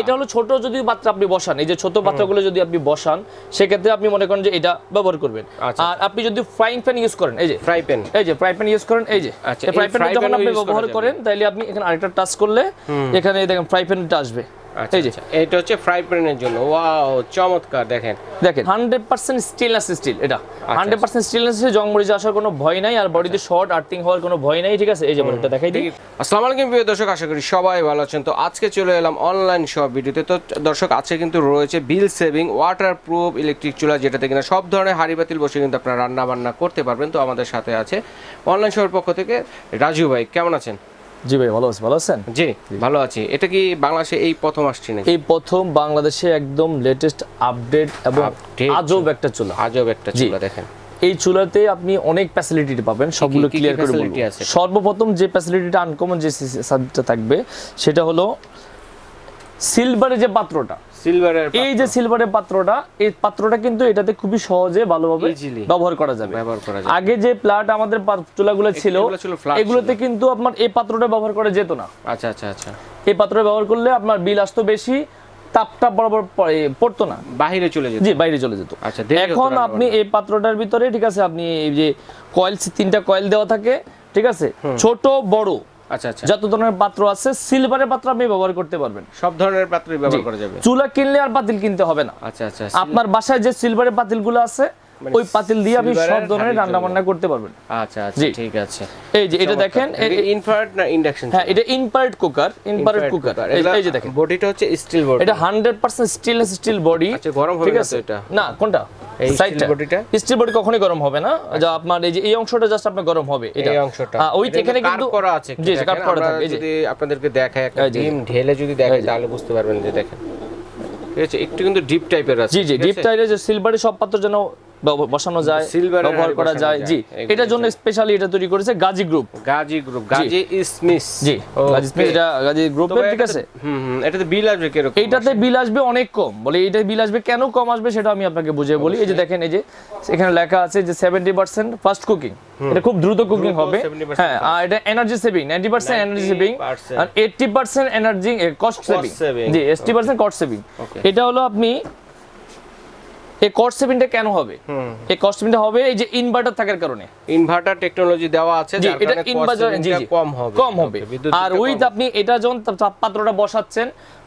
এটা হলো ছোট যদি পাত্র আপনি বসান এই যে ছোট পাত্রগুলো যদি আপনি বসান সেক্ষেত্রে আপনি মনে করেন যে এটা ব্যবহার করবেন। আচ্ছা। আর আপনি যদি ফ্রাইং প্যান ইউজ করেন এই যে ফ্রাই প্যান এই যে ফ্রাই প্যান ইউজ করেন এই যে আচ্ছা, ফ্রাই এই প্যান যখন আপনি ব্যবহার করেন তাহলে আপনি এখানে আরেকটা টাচ করলে এখানে দেখেন ফ্রাই প্যানটা আসবে। আচ্ছা এই যে আচ্ছা। এটা হচ্ছে ফ্রাই প্যানের জন্য। ওয়াও চমৎকার দেখেন। দেখেন। হান্ড্রেড পার্সেন্ট স্টেনলেস স্টিল এটা। আচ্ছা, হান্ড্রেড পার্সেন্ট স্টেনলেস জং মরিচে আসার কোনো ভয় নাই আর বডিতে শর্ট আর্থিং হওয়ার কোনো ভয় নাই ঠিক আছে? এই যে এটা দেখাই দিই। আসসালামু আলাইকুম প্রিয় দর্শক আশা করি সবাই ভালো আছেন। তো আজকে চলে এলাম অনলাইন শপ ভিডিওতে। তো দর্শক আজকে কিন্তু রয়েছে bill saving waterproof electric চুলা যেটাতে কিনা সব ধরনের হাঁড়ি বাতিল বসে কিন্তু আপনারা রান্না বান্না করতে পারবেন। তো আমাদের সাথে আছে অনলাইন শপের পক্ষ থেকে রাজু ভাই কেমন আছেন? জি ভাই ভালো আছি ভালো আছেন? জি ভালো আছি। এটা কি বাংলাদেশে এই প্রথম আসছে নাকি? এই প্রথম বাংলাদেশে একদম লেটেস্ট আপডেট এবং আজব একটা চুলা। আজব একটা। চুলা দেখেন। এই চুলাতে আপনি অনেক ফ্যাসিলিটি পাবেন সবগুলো ক্লিয়ার করে বলব? সর্বপ্রথম যে ফ্যাসিলিটিটা আনকমন যে সাবজেক্টটা থাকবে সেটা হলো সিলভারের যে পাত্রটা সিলভারের এই যে সিলভারের পাত্রটা এই পাত্রটা কিন্তু এটাতে খুবই সহজে ভালোভাবে ব্যবহার করা যাবে। ব্যবহার করা যায় আগে যে প্লাট আমাদের চুলাগুলো ছিল এগুলোতে কিন্তু আপনার এই পাত্রটা ব্যবহার করা যেত না। আচ্ছা আচ্ছা আচ্ছা। এই পাত্রটা ব্যবহার করলে আপনার বিল আসতো বেশি তাপটা বরাবর পড়ে- পড়তো না। বাহিরে চলে যেত। জি বাইরে চলে যেত। আচ্ছা, এখন আপনি এই পাত্রটার ভিতরে ঠিক আছে আপনি এই যে কয়েল তিনটা কয়েল দেওয়া থাকে ঠিক আছে ছোট বড় আচ্ছা আচ্ছা। যত ধরনের পাত্র আছে সিলভারের পাত্র আপনি ব্যবহার করতে পারবেন। সব ধরনের পাত্রই ব্যবহার করা যাবে। চুলা কিনলে আর পাতিল কিনতে হবে না। আচ্ছা আচ্ছা আপনার বাসায় যে সিলভারের পাতিলগুলো আছে ওই পাতিল দিয়ে আপনি সব ধরনের রান্না বান্না করতে পারবেন। আচ্ছা আচ্ছা ঠিক আছে। এই যে এটা দেখেন ইনফ্রারেড না ইন্ডাকশন হ্যাঁ এটা ইনপার্ট কুকার ইনপার্ট কুকার এই যে দেখেন। বডিটা হচ্ছে স্টিল বডি এটা hundred percent stainless steel body আচ্ছা, গরম হবে না এটা? না কোনটা? এই সাইডটা bodyটা? স্টিল বডি কখনোই গরম হবে না। যা আপনার এই যে এই অংশটা জাস্ট আপনার গরম হবে এটা। এই অংশটা ওই এখানে কাট কিন্তু করা আছে। জি কাট করা থাকে এই যে যদি আপনাদেরকে দেখায় একটা ডিম ঢেলে যদি দেখে এই তাহলে বুঝতে পারবেন যে দেখেন। ঠিক আছে একটু কিন্তু ডিপ টাইপের আছে জি জি ডিপ? টাইলে যে সিলভারের সব পাত্র যেন বসানো যায় এর ব্যবহার করা যায়। জি এটার জন্য স্পেশালি এটা তৈরি করেছে গাজী গ্রুপ গাজী গ্রুপ গাজী ইসমিস জি গাজী স্মিথ এটা গাজী গ্রুপের ঠিক আছে? হুম হুম এটাতে বিল আসবে কীরকম এইটাতে বিল আসবে অনেক কম। বলে এইটা বিল আসবে কেন কম আসবে সেটা আমি আপনাকে বুঝিয়ে বলি। এই যে দেখেন এই যে এখানে লেখা আছে যে সেভেন্টি পার্সেন্ট ফাস্ট কুকিং এটা খুব দ্রুত কুকিং হবে। হ্যাঁ আর এটা energy saving ninety percent energy saving আর eighty percent energy cost saving জি এইটটি পার্সেন্ট কস্ট সেভিং এটা হলো আপনি এই কস্ট সেভিংটা কেন হবে? এই কস্ট সেভিংটা হবে এই যে ইনভার্টার থাকার কারণে। ইনভার্টার টেকনোলজি দেওয়া আছে যে যার এটা কারণে কম হবে। কম হবে। আর উইথ আপনি এটা যখন পাত্রটা বসাচ্ছেন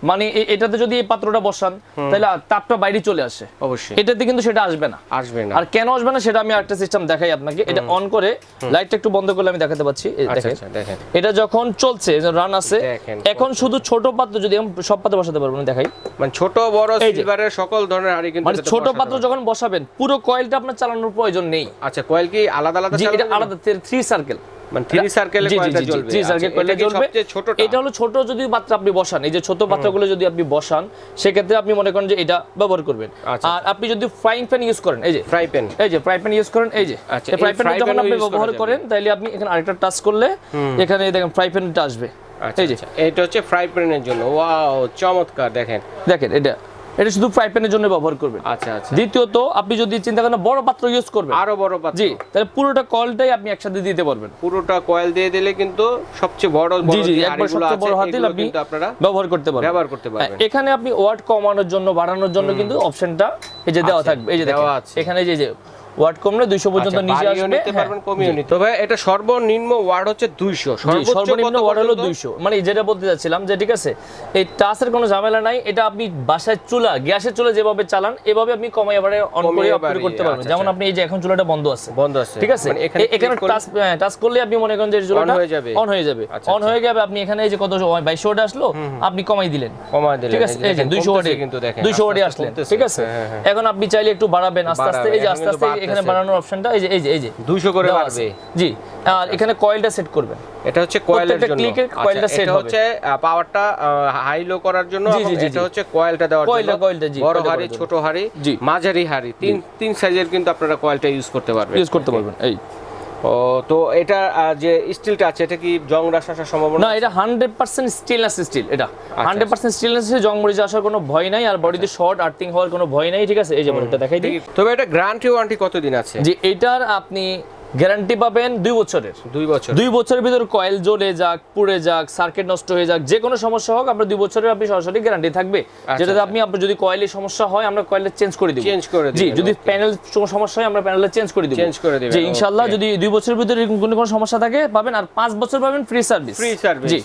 মানে এটাতে যদি এই পাত্রটা বসান তাহলে তাপটা বাইরে চলে আসে। অবশ্যই। এটাতে কিন্তু সেটা আসবে না। আসবে না। আর কেন আসবে না সেটা আমি একটা সিস্টেম দেখাই আপনাকে। এটা অন করে লাইটটা একটু বন্ধ করলে আমি দেখাতে পাচ্ছি। আচ্ছা দেখেন। আচ্ছা দেখেন। এটা যখন চলছে রান আছে এখন শুধু ছোট পাত্র যদি আমি সব পাত্র বসাতে পারব না দেখাই। মানে ছোট বড় সিলভারের সকল ধরনের হাড়ি কিন্তু মানে ছোট পাত্র যখন বসাবেন পুরো কয়েলটা আপনার চালানোর প্রয়োজন নেই। আচ্ছা কয়েল কি আলাদা আলাদা আলাদা থ্রি সার্কেল মানে থ্রি সার্কেলে জি জ্বলবে? থ্রি সার্কেল এটা করলে কি জ্বলবে? ছোটটা? এটা হলো ছোট যদি পাত্র আপনি বসান। এই যে ছোট পাত্রগুলো যদি আপনি বসান সেক্ষেত্রে আপনি মনে করেন যে এটা ব্যবহার করবেন। আচ্ছা। আর আপনি যদি ফ্রাইং প্যান ইউজ করেন এই যে ফ্রাই প্যান এই যে ফ্রাই প্যান ইউজ করেন এই যে। আচ্ছা, ফ্রাই প্যান যখন আপনি ব্যবহার করেন তাহলে আপনি এখানে আরেকটা টাচ করলে এখানে দেখেন ফ্রাই প্যানটা আসবে। আচ্ছা এই যে। আচ্ছা। এটা হচ্ছে ফ্রাই প্যানের জন্য। ওয়াও চমৎকার দেখেন। দেখেন এটা এটা শুধু ফ্রাই প্যানের জন্য ব্যবহার করবেন। আচ্ছা আচ্ছা। দ্বিতীয়ত আপনি যদি চিন্তা করেন বড় পাত্র ইউজ করবেন। আরও বড় পাত্র। জি তাহলে পুরোটা কয়েলটাই আপনি একসাথে দিতে পারবেন। পুরোটা কয়েল দিয়ে দিলে কিন্তু সবচেয়ে বড় জি বড় জি একবার সবচেয়ে বড় হাতিল আপনি আপনারা ব্যবহার করতে পারবেন। ব্যবহার করতে হ্যাঁ, পারবেন। এখানে আপনি ওয়াট কমানোর জন্য বাড়ানোর জন্য কিন্তু অপশনটা এই যে দেওয়া থাকবে এই যে দেখেন আছে। এখানে যে যে ওয়াট কমলে 200 পর্যন্ত আচ্ছা, নিচে আসবে নিতে হ্যাঁ। পারবেন কমিয়েও নিতে তবে এটা সর্বনিম্ন ওয়ার্ড হচ্ছে 200 সর্বনিম্ন ওয়াট হলো 200 মানে যেটা বলতে যাচ্ছিলাম যে ঠিক আছে এই টাচের কোনো ঝামেলা নাই এটা আপনি বাসায় চুলা গ্যাসের চুলা যেভাবে চালান এভাবে আপনি কমাই এবারে অন করে কমিয়ে অফ করে বাড়িয়ে, করতে পারবেন। আচ্ছা, যেমন আচ্ছা। আপনি এই যে এখন চুলাটা বন্ধ আছে। বন্ধ আছে। ঠিক আছে? মানে এখানে টাচ টাচ করলে আপনি মনে করেন যে চুলাটা হয়ে যাবে। অন হয়ে যাবে। অন হয়ে যাবে আপনি এখানে এই যে কত বাইশ ওয়াট আসলো আপনি কমাই দিলেন। কমায় দিলেন। ঠিক আছে? এই যে 200 ওয়াটে কিন্তু দেখেন 200 ওয়াটে আসলেন। ঠিক আছে? হ্যাঁ, হ্যাঁ। এখন আপনি চাইলে একটু বাড়াবেন আস্তে আস্তে এই যে আস্তে আস্তে এখানে বানানোর অপশনটা এই যে এই যে এই যে। 200 করে বাড়বে। জি। আর এখানে কয়েলটা সেট করবেন। এটা হচ্ছে কয়েলের জন্য। সেট coil-টা set এটা হবে। হচ্ছে পাওয়ারটা হাই লো করার জন্য এটা হচ্ছে কয়েলটা দেওয়ার জন্য। Coil-টা, coil-টা, জি, বড় হাড়ি ছোট হাড়ি মাঝারি হাড়ি তিন তিন সাইজের কিন্তু আপনারা কয়েলটা ইউজ করতে পারবেন। ইউজ করতে পারবেন এই। ও তো এটা যে স্টিলটা আছে এটা কি জং রাস আসার সম্ভাবনা না এটা হান্ড্রেড পার্সেন্ট স্টিলনেস স্টিল এটা। হান্ড্রেড পার্সেন্ট স্টেনলেস জং মরিচে আসার কোনো ভয় নাই আর বডিতে শর্ট আর্থিং হওয়ার কোনো ভয় নাই ঠিক আছে? এই যে এটা দেখাই দিই। তবে এটা গ্যারান্টি ওয়ারেন্টি কতদিন আছে? যে এটার আপনি গ্যারান্টি পাবেন দুই বছরের। দুই বছর। দুই বছরের ভিতর কয়েল জ্বলে যাক পুড়ে যাক সার্কিট নষ্ট হয়ে যাক যে কোনো সমস্যা হোক আপনার দুই বছরের আপনি সরাসরি গ্যারান্টি থাকবে। যেটাতে আপনি আপনার যদি কয়েলের সমস্যা হয় আমরা কয়েলের চেঞ্জ করে দিব। চেঞ্জ করে জি যদি প্যানেল সমস্যা হয় আমরা প্যানেলে চেঞ্জ করে দিব। Change করে দিবেন, জি ইনশাআল্লাহ যদি দুই বছরের ভিতরে কোনো কোনো সমস্যা থাকে পাবেন। আর পাঁচ বছর পাবেন ফ্রি সার্ভিস ফ্রি সার্ভিস জি।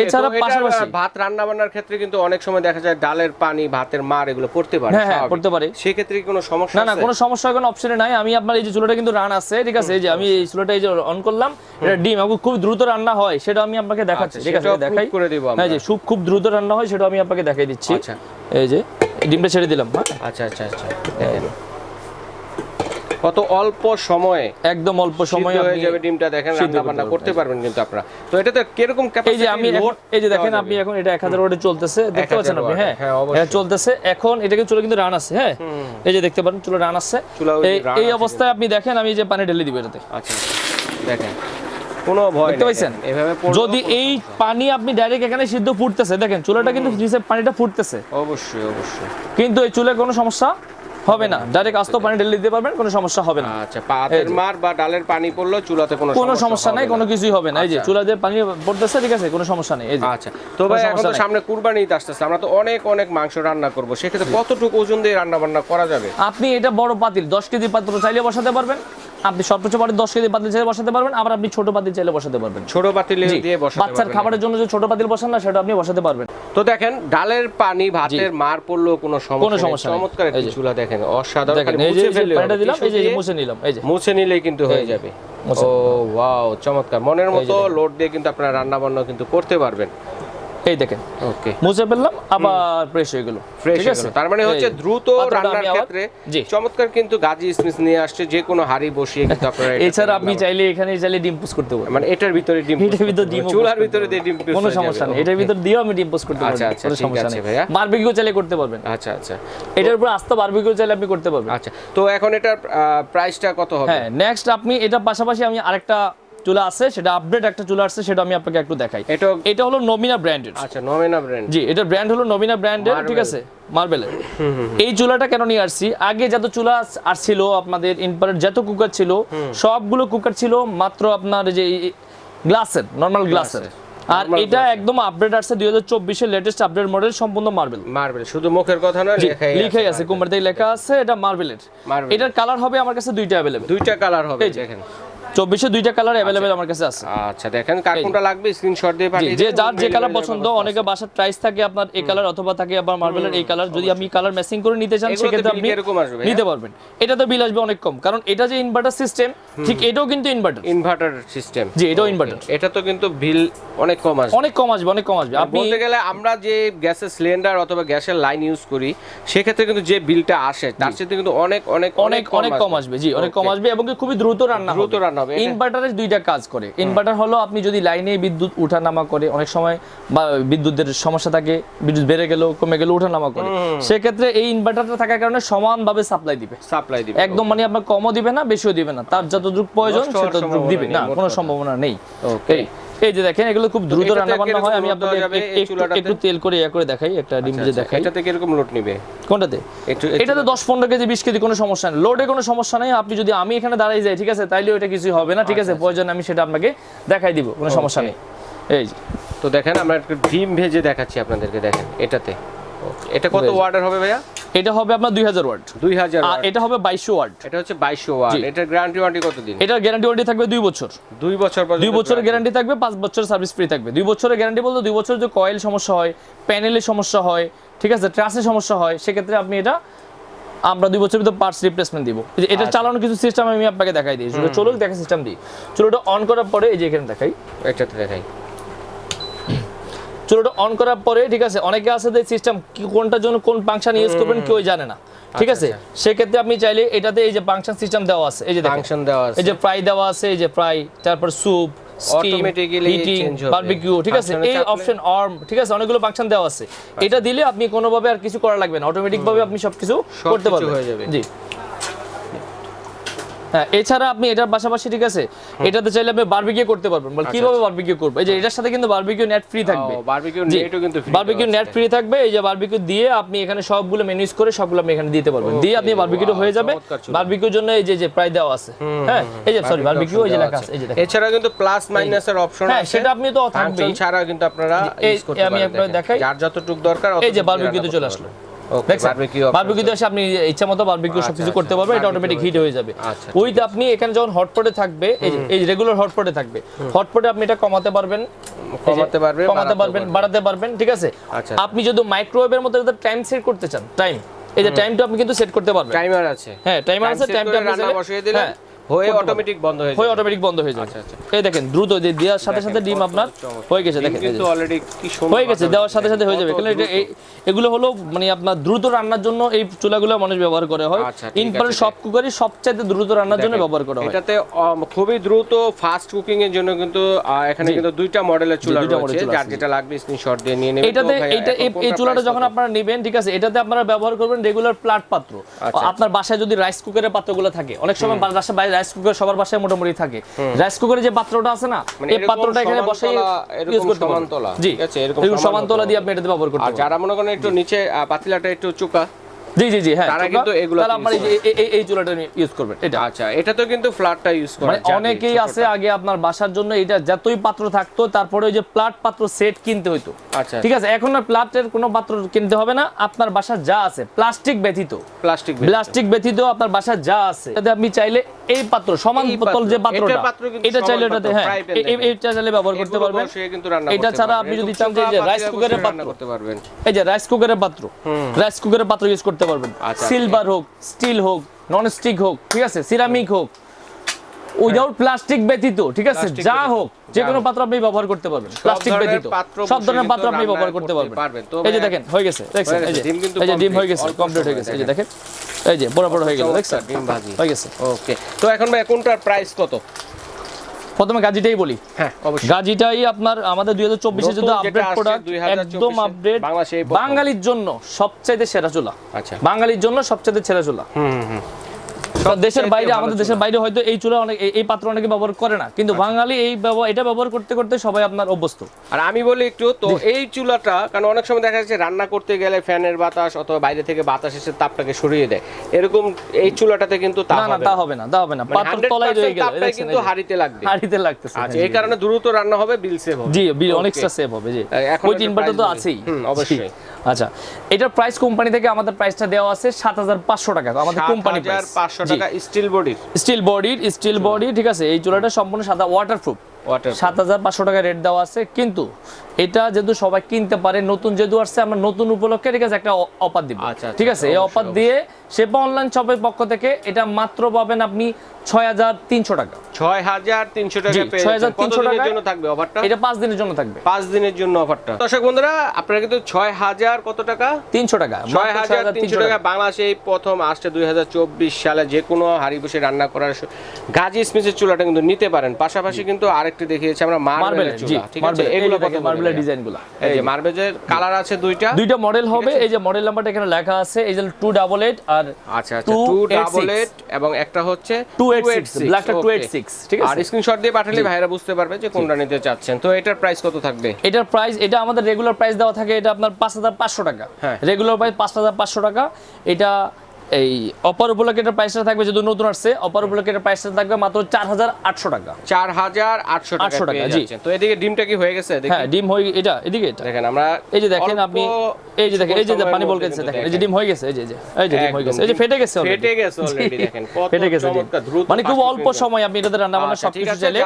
এছাড়া পাশাপাশি ভাত রান্না বান্নার ক্ষেত্রে কিন্তু অনেক সময় দেখা যায় ডালের পানি ভাতের মার এগুলো পড়তে পারে হ্যাঁ, হ্যাঁ, পড়তে পারে। সেক্ষেত্রে কি কোনো সমস্যা না না কোনো সমস্যা কোনো অপশনে নাই। আমি আপনার এই যে চুলাটা কিন্তু রান আছে ঠিক আছে? এই যে আমি এই চুলাটা এই যে অন করলাম এটা ডিম এবং খুব দ্রুত রান্না হয় সেটা আমি আপনাকে দেখাচ্ছি আচ্ছা, ঠিক আছে দেখাই করে দিব। হ্যাঁ যে সুপ খুব দ্রুত রান্না হয় সেটা আমি আপনাকে দেখাই দিচ্ছি আচ্ছা। এই যে ডিমটা ছেড়ে দিলাম হ্যাঁ আচ্ছা আচ্ছা আচ্ছা। কত অল্প সময়ে একদম অল্প সময় হয়ে যাবে ডিমটা দেখেন রান্না বান্না করতে পারবেন কিন্তু আপনারা। তো এটাতে কীরকম এই যে আমি এই যে দেখেন আপনি এখন এটা এক হাজার ওয়াটে চলতেছে দেখতে পাচ্ছেন আপনি? হ্যাঁ। হ্যাঁ, অবশ্যই। এটা চলতেছে। এখন এটা কিন্তু চুলা কিন্তু রান আছে হ্যাঁ? এই যে দেখতে পারেন চুলা রান আছে। এই অবস্থায় আপনি দেখেন আমি এই যে পানি ঢেলে দিব এটাতে। আচ্ছা দেখেন। কোনো ভয় দেখতে পাইছেন? এভাবে যদি এই পানি আপনি ডাইরেক্ট এখানে সিদ্ধ ফুটতেছে দেখেন চুলাটা কিন্তু নিচে পানিটা ফুটতেছে। অবশ্যই অবশ্যই। কিন্তু এই চুলে কোনো সমস্যা হবে না। ডাইরেক্ট আস্ত পানি ঢেলে দিতে পারবেন কোনো সমস্যা হবে না। আচ্ছা পাতের মার বা ডালের পানি পড়ল চুলাতে কোনো কোনো সমস্যা নাই কোনো কিছুই হবে না। এই যে আচ্ছা। চুলা দিয়ে পানি পড়তেছে ঠিক আছে কোনো সমস্যা নেই। এই যে আচ্ছা। তো ভাই এখন তো সামনে কুরবানি ঈদ আসতেছে আমরা তো অনেক অনেক মাংস রান্না করব। সেক্ষেত্রে কতটুকু ওজন দিয়ে রান্না বান্না করা যাবে? আপনি এটা বড় পাতিল দশ কেজি পাত্র চাইলে বসাতে পারবেন। আপনি সর্বোচ্চ পাতিল দশ কেজি পাতিল চাইলে বসাতে পারবেন আবার আপনি ছোট পাতিল চাইলে বসাতে পারবেন। ছোট পাতিলে দিয়ে বসাতে বাচ্চার খাবারের জন্য যে ছোট পাতিল বসান না সেটা আপনি বসাতে পারবেন। তো দেখেন ডালের পানি ভাতের মার পড়লেও কোনো সমস্যা কোনো সমস্যা চমৎকার একটি। চুলা দেখেন অসাধারণ। এই যে মুছে যে পানিটা দিলাম এই যে মুছে নিলাম এই যে। মুছে নিলেই কিন্তু হয়ে যাবে। ও ওয়াও চমৎকার। মনের মতো লোড দিয়ে কিন্তু আপনারা রান্না বান্না কিন্তু করতে পারবেন। এই দেখেন। ওকে মুছে ফেললাম আবার ফ্রেশ হয়ে গেল। ফ্রেশ ঠিক আছে? তার মানে হচ্ছে দ্রুত রান্নার ক্ষেত্রে চমৎকার কিন্তু গাজি স্মিস নিয়ে আসছে যে কোনো হাড়ি বসিয়ে কিন্তু আপনারা এছাড়া আপনি চাইলে এখানে চাইলে ডিম পোস্ট করতে পারবেন। মানে এটার ভিতরে ডিম এটার ভিতর ডিম চুলার ভিতরে দিয়ে ডিম পোস্ট কোনো সমস্যা নেই। এটার. ভিতর দিয়েও আমি ডিম পোস্ট করতে আচ্ছা, পারব। আচ্ছা, কোনো ঠিক আছে ভাইয়া। বারবিকিউ চাইলে করতে পারবেন। আচ্ছা আচ্ছা। এটার উপর আস্তে বারবিকিউ চাইলে আপনি করতে পারবেন। আচ্ছা। তো এখন এটার প্রাইসটা কত হবে? হ্যাঁ নেক্সট আপনি এটা পাশাপাশি আমি আরেকটা চুলা আছে সেটা আপডেট একটা চুলা আছে সেটা আমি আপনাকে একটু দেখাই। এটা এটা হলো নমিনা ব্র্যান্ডের আচ্ছা নমেনা ব্র্যান্ড জি এটার ব্র্যান্ড হলো নমিনা ব্র্যান্ডের ঠিক। আছে? মার্বেলের এই চুলাটা কেন নিয়ে আসছি? আগে যত চুলা আসছিল আপনাদের ইনপারের যত কুকার ছিল সবগুলো কুকার ছিল মাত্র আপনার যে গ্লাসের নর্মাল গ্লাসের আর এটা একদম আপডেট আসছে দুই হাজার চব্বিশের লেটেস্ট আপডেট মডেল সম্পূর্ণ মার্বেল মার্বেল শুধু মুখের কথা না লেখাই আছে কোম্পানিতে লেখা আছে এটা মার্বেলের। এটার কালার হবে আমার কাছে দুইটা অ্যাভেলেবেল দুইটা কালার হবে দেখেন। চব্বিশে দুইটা কালার অ্যাভেলেবেল আমার কাছে আছে। আচ্ছা দেখেন কার কোনটা লাগবে? স্ক্রিনশট দিয়ে পাঠিয়ে যে যার যে কালার পছন্দ অনেকে বাসার প্রাইস থাকে আপনার এই কালার অথবা থাকে আবার মার্বেলের এই কালার যদি আপনি কালার ম্যাচিং করে নিতে চান সেক্ষেত্রে আপনি? নিতে পারবেন। এটা তো বিল আসবে অনেক কম। কারণ এটা যে ইনভার্টার সিস্টেম ঠিক এটাও কিন্তু ইনভার্টার ইনভার্টার সিস্টেম জি এটাও ইনভার্টার এটা তো কিন্তু বিল অনেক কম আসবে। অনেক কম আসবে অনেক কম আসবে। আপনি বলতে গেলে আমরা যে গ্যাসের সিলিন্ডার অথবা গ্যাসের লাইন ইউজ করি সেক্ষেত্রে কিন্তু যে বিলটা আসে তার সাথে কিন্তু অনেক অনেক অনেক অনেক কম আসবে। জি অনেক কম আসবে এবং খুবই দ্রুত রান্না দ্রুত রান্না হবে, ইনভার্টারের দুইটা কাজ করে। ইনভার্টার হলো আপনি যদি লাইনে বিদ্যুৎ উঠানামা করে অনেক সময় বা বিদ্যুতের সমস্যা থাকে বিদ্যুৎ বেড়ে গেল কমে গেল উঠানামা করে। সেক্ষেত্রে এই ইনভার্টারটা থাকার কারণে সমানভাবে সাপ্লাই দিবে। সাপ্লাই দিবে একদম মানে আপনার কমও দিবে না বেশিও দিবে না। তার যতটুকু প্রয়োজন সেতটুকু দিবে। না কোনো সম্ভাবনা নেই। Okay. এই যে দেখেন এগুলো খুব দ্রুত রান্না বান্না হয়। আমি আপনাদের একটু- তেল করে ইয়া করে দেখাই একটা ডিম ভেজে দেখাই। এটাতে কীরকম লোড নিবে? কোনটাতে? এটাতে দশ পনেরো কেজি বিশ কেজি কোনো সমস্যা নেই। লোডে কোনো সমস্যা নেই। আপনি যদি আমি এখানে দাঁড়াই যাই ঠিক আছে? তাইলে ওটা কিছুই হবে না ঠিক আচ্ছা, আছে? প্রয়োজন আমি সেটা আপনাকে দেখাই দিব কোনো সমস্যা নেই। এই যে। তো দেখেন আমরা একটু ডিম ভেজে দেখাচ্ছি আপনাদেরকে দেখেন এটাতে। এটা কত। ওয়ার্ডের হবে ভাইয়া? এটা হবে আপনার দুই হাজার ওয়াট। দুই হাজার আর এটা হবে বাইশশো ওয়াট। এটা হচ্ছে বাইশশো ওয়াট। এটার গ্যারান্টি ওয়ারেন্টি কতদিন? এটার গ্যারান্টি ওয়ারেন্টি থাকবে দুই বছর। দুই বছর পর্যন্ত দুই বছরের গ্যারান্টি থাকবে পাঁচ বছর সার্ভিস ফ্রি থাকবে। দুই বছরের গ্যারান্টি বলতে দুই বছর যে কয়েল সমস্যা হয় প্যানেলের সমস্যা হয় ঠিক আছে ট্রাসের সমস্যা হয় সেক্ষেত্রে আপনি এটা আমরা দুই বছরের ভিতর পার্টস রিপ্লেসমেন্ট দিব। এটা আচ্ছা। চালানোর কিছু সিস্টেম আমি আপনাকে দেখাই দিই। চলো চলুক দেখা সিস্টেম দিই। চলোটা অন করার পরে এই যে এখানে দেখাই। এটাতে দেখাই। চলোটা অন করার পরে ঠিক আছে অনেকে আছে যে সিস্টেম কোনটার জন্য কোন ফাংশন ইউজ করবেন কেউ জানে না। ঠিক আচ্ছা, আছে? সেক্ষেত্রে আপনি চাইলে এটাতে এই যে ফাংশন সিস্টেম দেওয়া আছে এই যে দেখেন। ফাংশন দেওয়া আছে এই যে ফ্রাই দেওয়া আছে এই যে ফ্রাই তারপর স্যুপ Automatically change হবে। বারবিকিউ ঠিক আছে? এই অপশন আর্ম ঠিক আছে? অনেকগুলো ফাংশন দেওয়া আছে। এটা দিলে আপনি কোনোভাবে আর কিছু করা লাগবে না। অটোমেটিক ভাবে আপনি সবকিছু করতে পারবেন। হয়ে যাবে। জি। হ্যাঁ এছাড়া আপনি এটার পাশাপাশি ঠিক আছে এটাতে চাইলে আপনি বারবিকিউ করতে পারবেন। বল কীভাবে বারবিকিউ করব? এই যে এটার সাথে কিন্তু বারবিকিউ নেট ফ্রি থাকবে। বারবিকিউ নেটও কিন্তু free বারবিকিউ নেট ফ্রি থাকবে। এই যে বারবিকিউ দিয়ে আপনি এখানে সবগুলো মেনুজ করে সবগুলো আপনি এখানে দিতে পারবেন। দিয়ে আপনি বারবিকিউ হয়ে যাবে। বারবিকিউর জন্য এই যে যে প্রায় দেওয়া আছে। হ্যাঁ এই যে সরি বারবিকিউ এই যে লেখা আছে। এই যে দেখেন। এছাড়া কিন্তু প্লাস মাইনাসের অপশন আছে হ্যাঁ সেটা আপনি তো থাকবেই ফাংশন ছাড়া কিন্তু আপনারা ইউজ করতে আমি পারেন আপনাকে দেখেন। দেখাই। যার যতটুকু দরকার এই যে বারবিকিউতে চলে আসলো। দেখছেন? বারবিকিউ বারবিকিউতে আপনি ইচ্ছা মতো বারবিকিউ সবকিছু আচ্ছা, করতে পারবেন এটা অটোমেটিক হিট হয়ে যাবে। আচ্ছা, উইথ আপনি এখানে যখন হটপটে থাকবে এই রেগুলার হটপটে থাকবে হটপটে আপনি এটা কমাতে পারবেন কমাতে পারবে, কমাতে পারবেন বাড়াতে পারবেন ঠিক আছে? আচ্ছা। আপনি যদি মাইক্রোওয়েভের মধ্যে টাইম সেট করতে চান টাইম এই যে টাইমটা আপনি কিন্তু সেট করতে পারবেন। টাইমার আছে। হ্যাঁ টাইমার আছে টাইমটা আপনি বসিয়ে দিলে হ্যাঁ, অটোমেটিক বন্ধ হয়ে হয়ে অটোমেটিক বন্ধ হয়ে আচ্ছা, আচ্ছা। এই দেখেন দ্রুত যে দেওয়ার সাথে সাথে ডিম আপনার হয়ে গেছে দেখেন কিন্তু অলরেডি কি সুন্দর হয়ে গেছে দেওয়ার সাথে সাথে হয়ে যাবে। কারণ এটা এগুলো হলো মানে আপনার দ্রুত রান্নার জন্য এই চুলাগুলো মানুষ ব্যবহার করে হয়। আচ্ছা, সব কুকারই সবচাইতে দ্রুত রান্নার জন্য ব্যবহার করা হয়। এটাতে খুবই দ্রুত ফাস্ট কুকিং এর জন্য কিন্তু এখানে কিন্তু দুইটা মডেলের চুলা রয়েছে। যার যেটা লাগবে স্ক্রিনশট দিয়ে নিয়ে নেবেন। এটাতে এখন এই- চুলাটা যখন আপনারা নেবেন ঠিক আছে এটাতে আপনারা ব্যবহার করবেন রেগুলার প্লাট পাত্র। আপনার বাসায় যদি রাইস কুকারের পাত্রগুলো থাকে অনেক সময় বাসায় বাইরে রাইস কুকার সবার বাসায় মোটামুটি থাকে। রাইস কুকারে যে পাত্রটা আছে না মানে এই পাত্রটা এখানে বসে ইউজ করতে সমানতলা, জি আছে, এরকম সমানতলা দিয়ে আপনি এটাতে ব্যবহার করতে আর পারবেন। যারা মনে করেন একটু নিচে পাতিলাটা একটু চুকা জি জি জি হ্যাঁ তারা কিন্তু এগুলো তাহলে আপনার এই এই- চুলাটা ইউজ করবেন এটা। আচ্ছা এটা তো কিন্তু ফ্ল্যাটটা ইউজ করা মানে অনেকেই আছে আগে আপনার বাসার জন্য এটা যতই পাত্র থাকতো তারপরে ওই যে প্লাট পাত্র সেট কিনতে হইতো। আচ্ছা। ঠিক আছে এখন আর প্লাটের কোনো পাত্র কিনতে হবে না আপনার বাসার যা আছে প্লাস্টিক ব্যতীত। প্লাস্টিক প্লাস্টিক ব্যতীত আপনার বাসার যা আছে এটাতে আপনি চাইলে এই পাত্র সমান বোতল যে পাত্রটা এটা চাইলে এটাতে হ্যাঁ। এটা চাইলে ব্যবহার করতে পারবেন। এটা ছাড়া আপনি যদি চান যে রাইস কুকারের পাত্র। করতে পারবেন। এই যে রাইস কুকারের পাত্র। রাইস কুকারের পাত্র ইউজ করতে পারবেন। আচ্ছা। সিলভার হোক স্টিল হোক নন স্টিক হোক ঠিক আছে? সিরামিক হোক উইদাউট প্লাস্টিক ব্যতীত ঠিক আছে? যা হোক যা কোনো পাত্র আপনি ব্যবহার করতে পারবেন প্লাস্টিক ব্যতীত। সব ধরনের পাত্র আপনি ব্যবহার করতে পারবেন। এই যে দেখেন হয়ে গেছে দেখছেন এই যে ডিম কিন্তু এই যে ডিম হয়ে গেছে কমপ্লিট হয়ে গেছে এই যে দেখেন। এই যে বড় বড় হয়ে গেল দেখছেন ডিম ভাজি। হয়ে গেছে। ওকে তো এখন ভাই কোনটার প্রাইস কত? প্রথমে গাজিটাই বলি। হ্যাঁ অবশ্যই। গাজিটাই আপনার আমাদের দুই হাজার চব্বিশে যদি আপডেট প্রোডাক্ট একদম আপডেট বাংলাদেশে বাঙালির জন্য সবচাইতে সেরা চুলা। আচ্ছা। বাঙালির জন্য সবচাইতে সেরা চুলা। হুম হুম, দেশের বাইরে আমাদের দেশের বাইরে হয়তো এই চুলা অনেক এই- পাত্র অনেকে ব্যবহার করে না। কিন্তু আচ্ছা। বাঙালি এই এটা ব্যবহার করতে করতে সবাই আপনার অভ্যস্ত। আর আমি বলি একটু তো এই চুলাটা কারণ অনেক সময় দেখা যাচ্ছে রান্না করতে গেলে ফ্যানের বাতাস অথবা বাইরে থেকে বাতাস এসে তাপটাকে সরিয়ে দেয়। এরকম এই চুলাটাতে কিন্তু তা না তা। হবে না তা হবে না। মানে পাত্র তলায় রয়ে গেল কিন্তু হাড়িতে লাগবে। হাড়িতে লাগতেছে আচ্ছা হ্যাঁ, এই কারণে দ্রুত রান্না হবে বিল সেভ হবে। জি বিল অনেকটা সেভ হবে জি। এখন ইনভার্টার তো আছেই। অবশ্যই। আচ্ছা এটা প্রাইস কোম্পানি থেকে আমাদের প্রাইসটা দেওয়া আছে সাত হাজার পাঁচশো টাকা। আমাদের কোম্পানি পাঁচশো টাকা স্টিল বডির স্টিল বডির স্টিল বডি ঠিক আছে? এই চুলাটা সম্পূর্ণ সাদা ওয়াটারপ্রুফ ওয়াটার সাত হাজার পাঁচশো টাকা রেট দেওয়া আছে কিন্তু এটা যেহেতু সবাই কিনতে পারে নতুন যেহেতু আসছে আমরা নতুন উপলক্ষে ঠিক আছে একটা অফার দিব। আচ্ছা, আচ্ছা, ঠিক আছে? এই অফার দিয়ে সেবা অনলাইন শপের পক্ষ থেকে এটা মাত্র পাবেন আপনি ছয় হাজার তিনশো টাকা। ছয় হাজার তিনশো টাকা জি, পেয়ে 6,300 যাচ্ছেন। কতদিনের টাকায় জন্য থাকবে অফারটা? এটা পাঁচ দিনের জন্য থাকবে। পাঁচ দিনের জন্য অফারটা। দর্শক বন্ধুরা আপনারা কিন্তু ছয় হাজার কত টাকা? তিনশো টাকা ছয় হাজার তিনশো টাকা। বাংলাদেশে এই প্রথম আসছে দুই হাজার চব্বিশ সালে। যে কোনো হাড়ি বসে রান্না করার গাজী স্মিথের চুলাটা কিন্তু নিতে পারেন। পাশাপাশি কিন্তু আরেকটি দেখিয়েছি আমরা মার্বেলের চুলা। ঠিক আছে? এগুলো কত মার্বেলের করে? ডিজাইনগুলো। এই যে মার্বেলের কালার আছে দুইটা। দুইটা মডেল হবে এই যে মডেল নাম্বারটা এখানে লেখা আছে এই যে টু ডাবল এইট আর আচ্ছা আচ্ছা টু 286 ডাবল এইট এবং একটা হচ্ছে টু এইট সিক্স ব্ল্যাকটা টু এইট okay। সিক্স ঠিক আর আছে? স্ক্রিনশট দিয়ে পাঠালে ভাইরা বুঝতে পারবে যে কোনটা নিতে চাচ্ছেন। তো এটার প্রাইস কত থাকবে? এটার প্রাইস এটা আমাদের রেগুলার প্রাইস দেওয়া থাকে এটা আপনার পাঁচ হাজার পাঁচশো টাকা। হ্যাঁ। রেগুলার প্রাইস পাঁচ হাজার পাঁচশো টাকা। এটা এই অপার উপলক্ষে এটার প্রাইসটা থাকবে যদি নতুন আসছে অপার উপলক্ষে এটার প্রাইসটা থাকবে মাত্র চার হাজার আটশো টাকা। চার হাজার আটশো 800 টাকা জি। তো এদিকে ডিমটা কি হয়ে গেছে? হ্যাঁ ডিম হয়ে এটা এদিকে এটা। দেখেন আমরা এই যে দেখেন আপনি এই যে দেখেন এই যে পানি বলকেছে কিন্তু দেখেন এই যে ডিম হয়ে গেছে এই যে এই যে ডিম হয়ে গেছে এই যে ফেটে গেছে। ফেটে গেছে জি, দেখেন। ফেটে গেছে মানে খুব অল্প সময় আপনি এটাতে রান্না বান্না আচ্ছা, সবকিছু চাইলে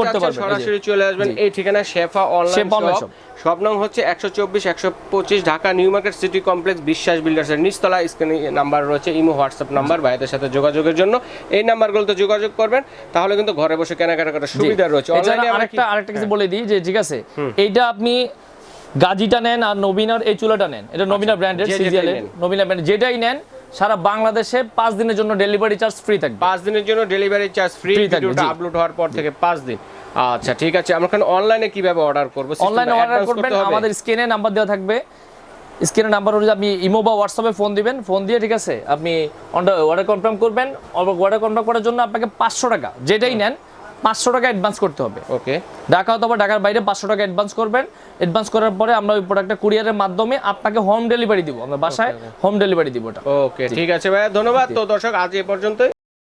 করতে পারবেন সরাসরি চলে আসবেন। এই ঠিকানা শেফা অনলাইন শপ সব নাম হচ্ছে একশো চব্বিশ একশো পঁচিশ Dhaka new market city complex Biswas বিল্ডার্সের নিচতলা স্ক্রিনে নাম্বার রয়েছে ইমো হোয়াটসঅ্যাপ নাম্বার ভাইদের সাথে যোগাযোগের জন্য। এই নাম্বারগুলোতে যোগাযোগ করবেন তাহলে কিন্তু ঘরে বসে কেনাকাটা করার সুবিধা রয়েছে। অনলাইনে আরেকটা আরেকটা কিছু বলে দিই যে ঠিক আছে এইটা আপনি গাজিটা নেন আর নবীনার এই চুলাটা নেন। এটা নবীনা ব্র্যান্ডের যে যেটাই সিজিএল নেন। নবীনা ব্র্যান্ড যেটাই নেন সারা বাংলাদেশে পাঁচ দিনের জন্য ডেলিভারি চার্জ ফ্রি থাকবে। পাঁচ দিনের জন্য ডেলিভারি চার্জ ফ্রি ভিডিওটা আপলোড হওয়ার পর থেকে পাঁচ দিন। আচ্ছা ঠিক আছে আমরা অনলাইনে কীভাবে অর্ডার করব? অনলাইনে অর্ডার করবেন আমাদের স্ক্রিনে নাম্বার দেওয়া থাকবে। স্ক্রিনে নাম্বার অনুযায়ী আপনি ইমো বা হোয়াটসঅ্যাপে ফোন দিবেন ফোন দিয়ে ঠিক আছে আপনি অর্ডার কনফার্ম করবেন অর্ডার কনফার্ম করার জন্য আপনাকে পাঁচশো টাকা যেটাই নেন পাঁচশো টাকা অ্যাডভান্স করতে হবে। ওকে ঢাকা অথবা ঢাকার বাইরে পাঁচশো টাকা অ্যাডভান্স করবেন। অ্যাডভান্স করার পরে আমরা ওই প্রোডাক্টটা কুরিয়ারের মাধ্যমে আপনাকে হোম ডেলিভারি দিব। আমরা বাসায় হোম ডেলিভারি দিব ওটা। ওকে ঠিক আছে ভাইয়া ধন্যবাদ। তো দর্শক আজ এ পর্যন্তই।